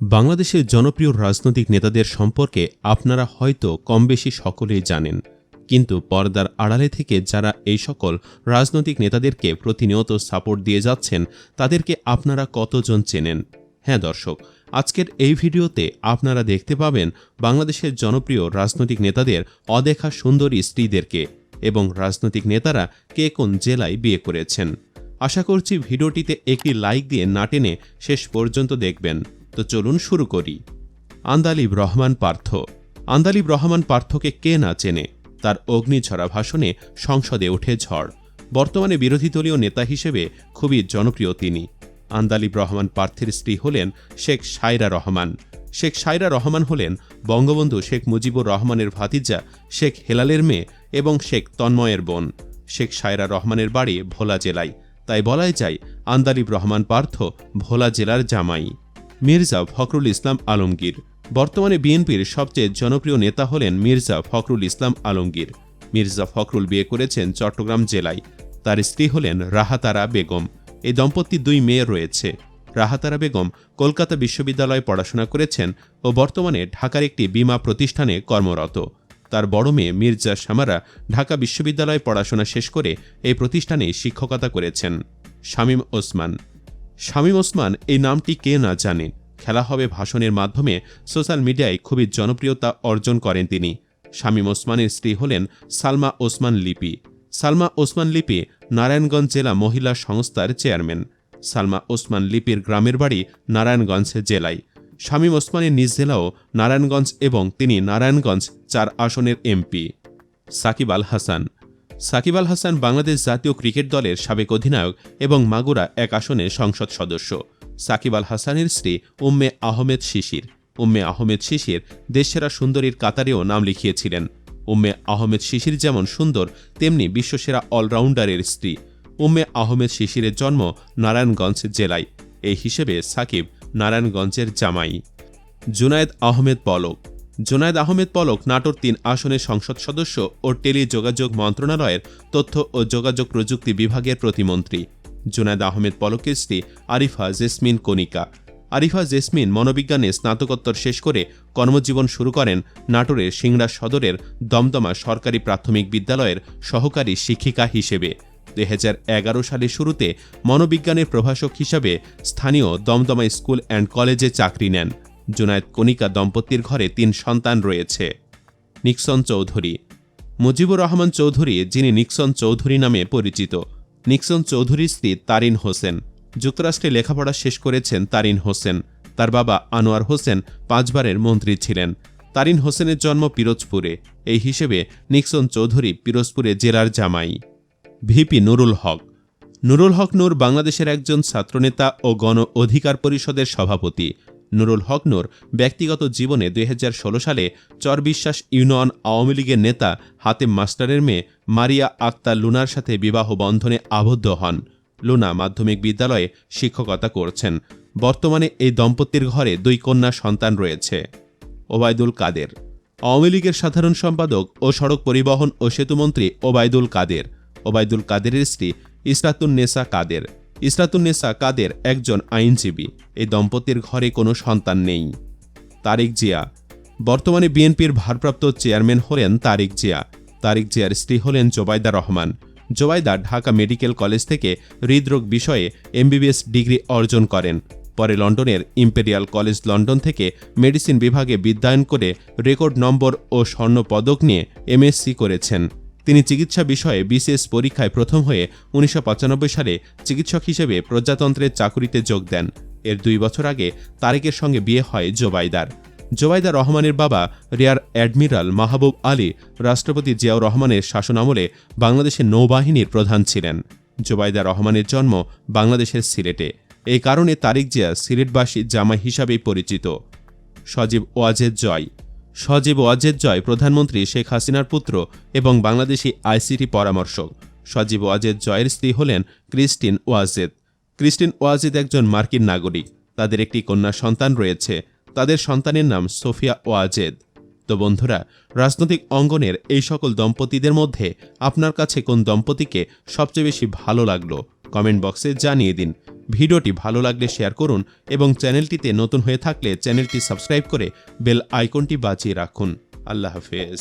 বাংলাদেশের জনপ্রিয় রাজনৈতিক নেতাদের সম্পর্কে আপনারা হয়তো কম বেশি সকলেই জানেন। কিন্তু পর্দার আড়ালে থেকে যারা এই সকল রাজনৈতিক নেতাদেরকে প্রতিনিয়ত সাপোর্ট দিয়ে যাচ্ছেন, তাদেরকে আপনারা কতজন চেনেন? হ্যাঁ দর্শক, আজকের এই ভিডিওতে আপনারা দেখতে পাবেন বাংলাদেশের জনপ্রিয় রাজনৈতিক নেতাদের অদেখা সুন্দরী স্ত্রীদেরকে এবং রাজনৈতিক নেতারা কে কোন জেলায় বিয়ে করেছেন। আশা করছি ভিডিওটিতে একটি লাইক দিয়ে না টেনে শেষ পর্যন্ত দেখবেন। তো চলুন শুরু করি। আন্দালিব রহমান পার্থ। আন্দালিব রহমান পার্থকে কে না চেনে, তার অগ্নিঝরা ভাষণে সংসদে ওঠে ঝড়। বর্তমানে বিরোধী দলীয় নেতা হিসেবে খুবই জনপ্রিয় তিনি। আন্দালিব রহমান পার্থের স্ত্রী হলেন শেখ সায়রা রহমান। শেখ সায়রা রহমান হলেন বঙ্গবন্ধু শেখ মুজিবুর রহমানের ভাতিজা শেখ হেলালের মেয়ে এবং শেখ তন্ময়ের বোন। শেখ সায়রা রহমানের বাড়ি ভোলা জেলায়। তাই বলাই যায়, আন্দালিব রহমান পার্থ ভোলা জেলার জামাই। মির্জা ফখরুল ইসলাম আলমগীর। বর্তমানে বিএনপির সবচেয়ে জনপ্রিয় নেতা হলেন মির্জা ফখরুল ইসলাম আলমগীর। মির্জা ফখরুল বিয়ে করেছেন চট্টগ্রাম জেলায়। তার স্ত্রী হলেন রাহাতারা বেগম। এই দম্পতির দুই মেয়ে রয়েছে। রাহাতারা বেগম কলকাতা বিশ্ববিদ্যালয়ে পড়াশোনা করেছেন ও বর্তমানে ঢাকার একটি বীমা প্রতিষ্ঠানে কর্মরত। তার বড় মেয়ে মির্জা সামারা ঢাকা বিশ্ববিদ্যালয়ে পড়াশোনা শেষ করে এই প্রতিষ্ঠানে শিক্ষকতা করেছেন। শামীম ওসমান শামীম ওসমান এই নামটি কে না জানে। খেলা হবে ভাষণের মাধ্যমে সোশ্যাল মিডিয়ায় খুবই জনপ্রিয়তা অর্জন করেন তিনি। শামীম ওসমানের স্ত্রী হলেন সালমা ওসমান লিপি। সালমা ওসমান লিপি নারায়ণগঞ্জ জেলা মহিলা সংস্থার চেয়ারম্যান। সালমা ওসমান লিপির গ্রামের বাড়ি নারায়ণগঞ্জ জেলায়। শামীম ওসমানের নিজ জেলাও নারায়ণগঞ্জ এবং তিনি নারায়ণগঞ্জ চার আসনের এমপি। সাকিব আল হাসান সাকিব আল হাসান বাংলাদেশ জাতীয় ক্রিকেট দলের সাবেক অধিনায়ক এবং মাগুরা এক আসনের সংসদ সদস্য। সাকিব আল হাসানের স্ত্রী উম্মে আহমেদ শিশির। উম্মে আহমেদ শিশির দেশসেরা সুন্দরীর কাতারেও নাম লিখিয়েছিলেন। উম্মে আহমেদ শিশির যেমন সুন্দর, তেমনি বিশ্বসেরা অলরাউন্ডারের স্ত্রী। উম্মে আহমেদ শিশিরের জন্ম নারায়ণগঞ্জ জেলায়। এই হিসেবে সাকিব নারায়ণগঞ্জের জামাই। জুনায়েদ আহমেদ পলক জুনায়েদ আহমেদ পলক নাটোর তিন আসনের সংসদ সদস্য ও টেলি যোগাযোগ মন্ত্রণালয়ের তথ্য ও যোগাযোগ প্রযুক্তি বিভাগের প্রতিমন্ত্রী। জুনায়েদ আহমেদ পলকের স্ত্রী আরিফা জেসমিন কনিকা আরিফা জেসমিন মনোবিজ্ঞানে স্নাতকোত্তর শেষ করে কর্মজীবন শুরু করেন নাটোরের সিংড়া সদরের দমদমা সরকারি প্রাথমিক বিদ্যালয়ের সহকারী শিক্ষিকা হিসেবে। দু এগারো সালের শুরুতে মনোবিজ্ঞানের প্রভাষক হিসাবে স্থানীয় দমদমা স্কুল অ্যান্ড কলেজে চাকরি নেন। জুনায়েদ কনিকা দম্পতির ঘরে তিন সন্তান রয়েছে। নিক্সন চৌধুরী। মুজিবুর রহমান চৌধুরী, যিনি নিক্সন চৌধুরী নামে পরিচিত। নিক্সন চৌধুরীর স্ত্রী তারিন হোসেন। যুক্তরাষ্ট্রে লেখাপড়া শেষ করেছেন তারিন হোসেন। তার বাবা আনোয়ার হোসেন পাঁচবারের মন্ত্রী ছিলেন। তারিন হোসেনের জন্ম পিরোজপুরে। এই হিসেবে নিক্সন চৌধুরী পিরোজপুরে জেলার জামাই। ভিপি নুরুল হক। নুরুল হক নূর বাংলাদেশের একজন ছাত্রনেতা ও গণ অধিকার পরিষদের সভাপতি। নুরুল হক নূর ব্যক্তিগত জীবনে দুই হাজার ষোলো সালে চরবিশ্বাস ইউনিয়ন আওয়ামী লীগের নেতা হাতেম মাস্টারের মেয়ে মারিয়া আক্তার লুনার সাথে বিবাহ বন্ধনে আবদ্ধ হন। লুনা মাধ্যমিক বিদ্যালয়ে শিক্ষকতা করছেন। বর্তমানে এই দম্পতির ঘরে দুই কন্যা সন্তান রয়েছে। ওবায়দুল কাদের আওয়ামী লীগের সাধারণ সম্পাদক ও সড়ক পরিবহন ও সেতুমন্ত্রী ওবায়দুল কাদের। ওবায়দুল কাদেরের স্ত্রী ইসরাতুন নেসা কাদের। ইসরাতুন্নেসা কাদের একজন আইনজীবী। এই দম্পতির ঘরে কোনো সন্তান নেই। তারিক জিয়া। বর্তমানে বিএনপির ভারপ্রাপ্ত চেয়ারম্যান হলেন তারিক জিয়া। তারিক জিয়ার স্ত্রী হলেন জোবাইদা রহমান। জোবাইদা ঢাকা মেডিকেল কলেজ থেকে হৃদরোগ বিষয়ে এমবিবিএস ডিগ্রি অর্জন করেন। পরে লন্ডনের ইম্পেরিয়াল কলেজ লন্ডন থেকে মেডিসিন বিভাগে বিদ্যায়ন করে রেকর্ড নম্বর ও স্বর্ণ পদক নিয়ে এমএসসি করেছেন। তিনি চিকিৎসা বিষয়ে বিসিএস পরীক্ষায় প্রথম হয়ে উনিশশো পঁচানব্বই সালে চিকিৎসক হিসেবে প্রজাতন্ত্রের চাকুরিতে যোগ দেন। এর দুই বছর আগে তারেকের সঙ্গে বিয়ে হয় জোবাইদার। জোবাইদা রহমানের বাবা রিয়ার অ্যাডমিরাল মাহবুব আলী, রাষ্ট্রপতি জিয়াউর রহমানের শাসনামলে বাংলাদেশের নৌবাহিনীর প্রধান ছিলেন। জোবাইদা রহমানের জন্ম বাংলাদেশের সিলেটে। এই কারণে তারিক জিয়া সিলেটবাসী জামাই হিসাবেই পরিচিত। সজীব ওয়াজেদ জয়। সজীব ওয়াজেদ জয় প্রধানমন্ত্রী শেখ হাসিনার পুত্র এবং বাংলাদেশি আইসিটি পরামর্শক। সজীব ওয়াজেদ জয়ের স্ত্রী হলেন ক্রিস্টিন ওয়াজেদ। ক্রিস্টিন ওয়াজেদ একজন মার্কিন নাগরিক। তাদের একটি কন্যা সন্তান রয়েছে। তাদের সন্তানের নাম সোফিয়া ওয়াজেদ। তো বন্ধুরা, রাজনৈতিক অঙ্গনের এই সকল দম্পতিদের মধ্যে আপনার কাছে কোন দম্পতিকে সবচেয়ে বেশি ভালো লাগল? কমেন্ট বক্সে জানিয়ে দিন। ভিডিওটি ভালো লাগলে শেয়ার করুন এবং চ্যানেলটিতে নতুন হয়ে থাকলে চ্যানেলটি সাবস্ক্রাইব করে বেল আইকনটি বাঁচিয়ে রাখুন। আল্লাহ হাফেজ।